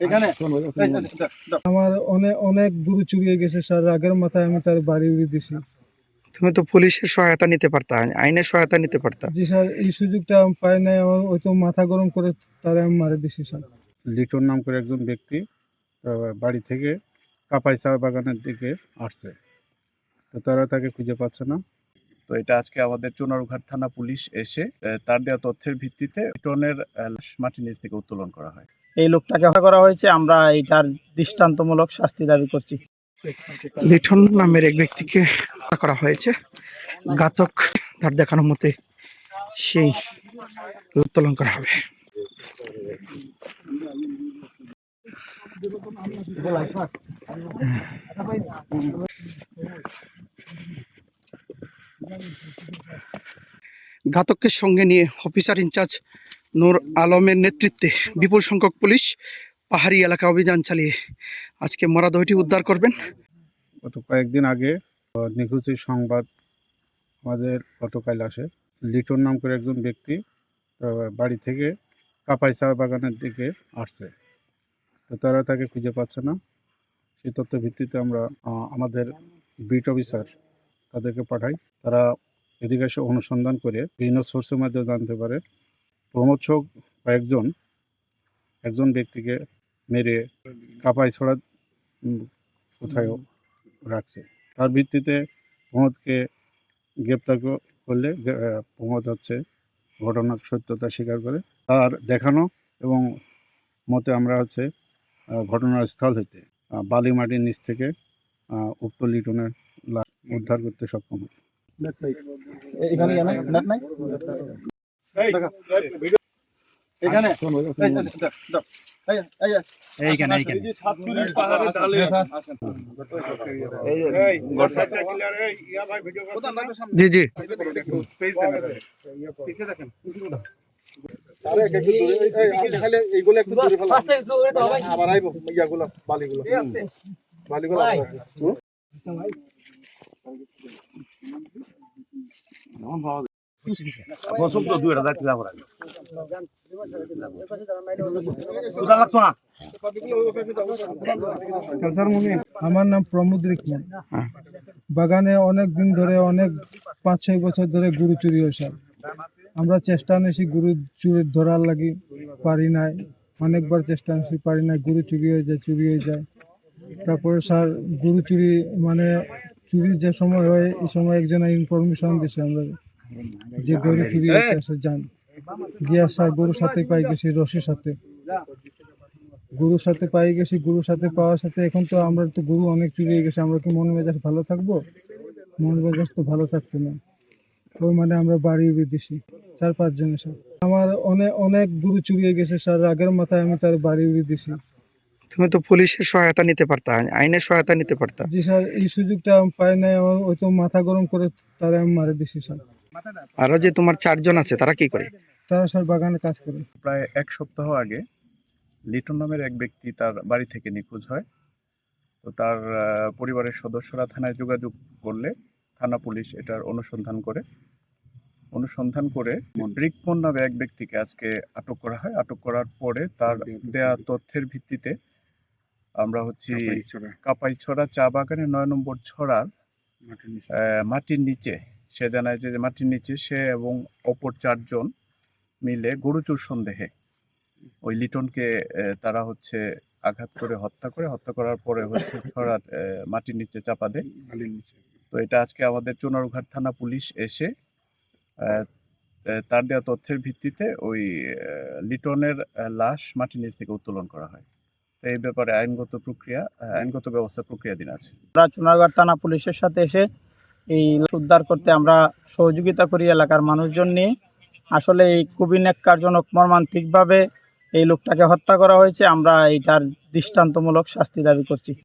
এখানে আমার অনেক অনেক গরু চুরিয়ে গেছে স্যার। রাগের মাথায় আমি তার বাড়ি উড়িয়ে দিছি তুমি তো পুলিশের সহায়তা নিতে পারতা আইনের সহায়তা নিতে পারতা। জি স্যার এই সুযোগটা আমি পাই নাই। আমার হয়তো মাথা গরম করে তারা আমি মারে দিছি স্যার। লিটন নাম করে একজন ব্যক্তি আহ, বাড়ি থেকে কাপাই চা বাগানের দিকে আসছে। তো তারা তাকে খুঁজে পাচ্ছে না। তো এটা আজকে আমাদের চুনারুঘাট থানা পুলিশ এসে আহ, তার দেওয়া তথ্যের ভিত্তিতে টনের মাটির নিচ থেকে উত্তোলন করা হয়। এই লোকটাকে হত্যা করা হয়েছে, আমরা এইটার দৃষ্টান্তমূলক শাস্তি দাবি করছি। লিঠন নামের এক ব্যক্তিকে হত্যা করা হয়েছে। ঘাতক তার দেখানো মতে সেই উত্তোলন করা হবে। ঘাতককে সঙ্গে নিয়ে অফিসার ইনচার্জ নূর আলমের নেতৃত্বে বিপুল সংখ্যক পুলিশ পাহাড়ি এলাকা অভিযান চালিয়ে আজকে মরাদেহটি উদ্ধার করবেন। গত কয়েকদিন আগে নিখোঁজের সংবাদ আমাদের গতকাল আসে। লিটন নাম করে একজন ব্যক্তি বাড়ি থেকে কাপাই চা বাগানের দিকে আসছে। তো তারা তাকে খুঁজে পাচ্ছে না। সেই তথ্যের ভিত্তিতে আমরা আমাদের বিট অফিসার তাদেরকে পাঠাই। তারা এদিকে এসে অনুসন্ধান করে বিভিন্ন সোর্সের মাধ্যমে জানতে পারে। প্রমোদ শোক কয়েকজন একজন ব্যক্তিকে মেরে কাপাই ছড়া কোথায় রাখছে। তার ভিত্তিতে প্রমোদকে গ্রেপ্তার করলে প্রমোদ হচ্ছে ঘটনার সত্যতা স্বীকার করে তার দেখানো এবং মতে আমরা হচ্ছে ঘটনার স্থল হইতে আহ, বালি মাটির নিচ থেকে উক্ত লিটনের উদ্ধার করতে সক্ষম হই। এখানে। জি জি। এইগুলো একটু আবার আইবো। ইয়াগুলো বালিগুলো। বালিগুলো আবার আইবো। আমার নাম প্রমোদ রিকমান। হ্যাঁ। বাগানে অনেক দিন ধরে, অনেক পাঁচ ছয় বছর ধরে গরু চুরি হয়েছে। আমরা চেষ্টা নিয়েছি গরু চুরি ধরার লাগি, পারি নাই। অনেকবার চেষ্টা নিয়েছি, পারি নাই। গরু চুরি হয়ে যায়, চুরি হয়ে যায়। তারপরে স্যার, গরু চুরি মানে চুরির যে সময় হয়, এই সময় একজনের ইনফরমেশন দিছে আমরা। যে গরু চুরি হতে আসে যান গিয়া স্যার গরুর সাথে পাই গেছি রশির সাথে। গরুর সাথে পাই গেছি গরুর সাথে পাওয়ার সাথে। এখন তো আমরা তো গরু অনেক চুরি হয়ে গেছে আমরা কি মন মেজাজ ভালো থাকব? মন মেজাজ তো ভালো থাকতো না। ওই মানে আমরা বাড়ি উড়িয়ে দিছি চার পাঁচ জনের স্যার আমার অনেক অনেক গরু চুরি হয়ে গেছে স্যার রাগের মাথায় আমি তার বাড়ি উড়িয়ে দিছি। তুমি তো পুলিশের সহায়তা নিতে পারতা আইনের সহায়তা নিতে পারতা। জি স্যার এই সুযোগটা আমি পাই নাই আমার তো মাথা গরম করে তারা আমি মারে দিছি স্যার। আরও যে তোমার চারজন আছে তারা কি করে? তারা স্যার বাগানে কাজ করে। প্রায় এক সপ্তাহ আগে লিটন নামের এক ব্যক্তি তার বাড়ি থেকে নিখোঁজ হয়। তো তার পরিবারের সদস্যরা থানায় যোগাযোগ করলে থানা পুলিশ এটার অনুসন্ধান করে। অনুসন্ধান করে রিকমন নামে এক ব্যক্তিকে আজকে আটক করা হয়। আটক করার পরে তার দেয়া তথ্যের ভিত্তিতে আমরা হচ্ছে কাপাইছড়া। চা বাগানের নয় নম্বর ছড়ার মাটির নিচে। সে জানায় যে মাটির নিচে সে এবং অপর চারজন মিলে গরুচুর সন্দেহে ওই লিটনকে তারা হচ্ছে আঘাত করে হত্যা করে। হত্যা করার পরে হচ্ছে ছড়ার মাটির নিচে চাপা দেয়। তো এটা আজকে আমাদের চুনারুঘাট থানা পুলিশ এসে তার দেওয়া তথ্যের ভিত্তিতে ওই লিটনের লাশ মাটির নিচ থেকে উত্তোলন করা হয়। তো এই ব্যাপারে আইনগত প্রক্রিয়া আইনগত ব্যবস্থা প্রক্রিয়াধীন আছে। আমরা চুনারগড় থানা পুলিশের সাথে এসে এই উদ্ধার করতে আমরা সহযোগিতা করি এলাকার মানুষজন নিয়ে। আসলে এই খুবই ন্যাক্কারজনক মর্মান্তিকভাবে এই লোকটাকে হত্যা করা হয়েছে। আমরা এইটার দৃষ্টান্তমূলক শাস্তি দাবি করছি।